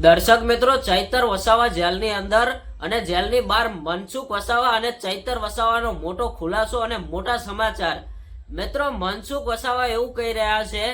દર્શક મિત્રો, ચૈતર વસાવા જેલની અંદર અને જેલની બહાર મનસુખ વસાવા અને ચૈતર વસાવાનો મોટો ખુલાસો અને મોટા સમાચાર. મિત્રો, મનસુખ વસાવા એવું કહી રહ્યા છે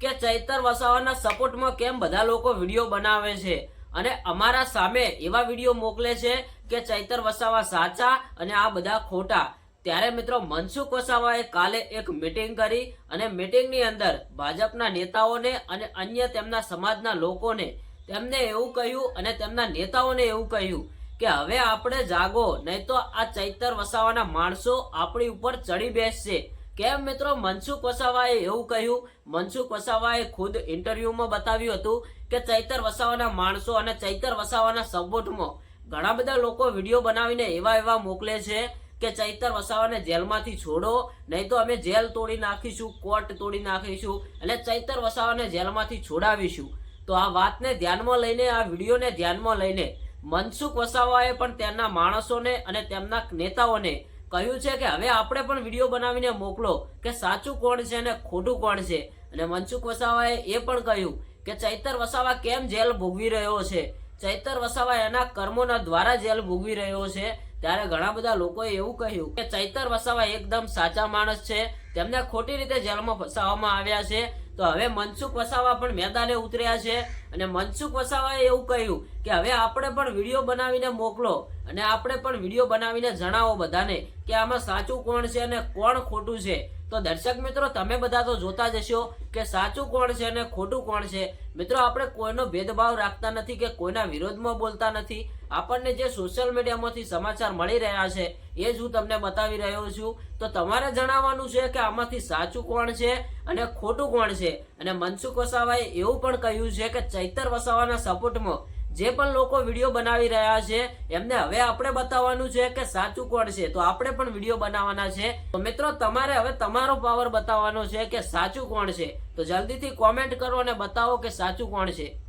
કે ચૈતર વસાવાના સપોર્ટમાં કેમ બધા લોકો વીડિયો બનાવે છે અને અમારા સામે એવા વીડિયો મોકલે છે કે ચૈતર વસાવા સાચા અને આ બધા ખોટા. ત્યારે મિત્રો, મનસુખ વસાવાએ કાલે એક મિટિંગ કરી અને મિટિંગની અંદર ભાજપના નેતાઓને અને અન્ય તેમના સમાજના લોકોને તેમને એવું કહ્યું અને તેમના નેતાઓને એવું કહ્યું કે હવે આપણે જાગો, નહીં તો આ ચૈતર વસાવાના માણસો આપણી ઉપર ચડી બેસશે. કેમ મિત્રો? મનસુખ વસાવાએ એવું કહ્યું. મનસુખ વસાવાએ ખુદ ઇન્ટરવ્યુમાં બતાવ્યું હતું કે ચૈતર વસાવાના માણસો અને ચૈતર વસાવાના સપોર્ટમાં ઘણા બધા લોકો વીડિયો બનાવીને એવા એવા મોકલે છે કે ચૈતર વસાવાને જેલમાંથી છોડો, નહીં તો અમે જેલ તોડી નાખીશું, કોર્ટ તોડી નાખીશું અને ચૈતર વસાવાને જેલમાંથી છોડાવીશું. તો આ વાતને ધ્યાનમાં લઈને, આ વિડીયોને ધ્યાનમાં લઈને મનસુખ વસાવાએ પણ તેમના માણસોને અને તેમના નેતાઓને કહ્યું છે કે હવે આપણે પણ વીડિયો બનાવીને મોકલો કે સાચું કોણ છે અને ખોટું કોણ છે. અને મનસુખ વસાવાએ એ પણ કહ્યું કે ચૈતર વસાવા કેમ જેલ ભોગવી રહ્યો છે? ચૈતર વસાવા એના કર્મોના દ્વારા જેલ ભોગવી રહ્યો છે. ત્યારે ઘણા બધા લોકોએ એવું કહ્યું કે ચૈતર વસાવા એકદમ સાચા માણસ છે. તેમને ખોટી રીતે જેલમાં ફસાવવામાં આવ્યા છે. તો હવે મનસુખ વસાવા પણ મેદાને ઉતર્યા છે. અને મનસુખ વસાવાએ એવું કહ્યું કે હવે આપણે પણ વીડિયો બનાવીને મોકલો અને આપણે પણ વીડિયો બનાવીને જણાવો બધાને કે આમાં સાચું કોણ છે અને કોણ ખોટું છે. તો દર્શક મિત્રો, તમે બધા તો જોતા જ હશો કે સાચું કોણ છે અને ખોટું કોણ છે. મિત્રો, આપણે કોઈનો ભેદભાવ રાખતા નથી કે કોઈના વિરોધમાં બોલતા નથી. આપણને જે સોશિયલ મીડિયામાંથી સમાચાર મળી રહ્યા છે, એ જ હું તમને બતાવી રહ્યો છું. તો તમારે જણાવવાનું છે કે આમાંથી સાચું કોણ છે અને ખોટું કોણ છે. અને મનસુખ વસાવાએ એવું પણ કહ્યું છે કે ચૈતર વસાવાના સપોર્ટમાં જે પણ લોકો વીડિયો બનાવી રહ્યા છે, એમને હવે આપણે બતાવવાનું છે કે સાચું કોણ છે. તો આપણે પણ વીડિયો બનાવવાના છે. તો મિત્રો, તમારે હવે તમારો પાવર બતાવવાનો છે કે સાચું કોણ છે. તો જલ્દીથી કોમેન્ટ કરો અને બતાવો કે સાચું કોણ છે.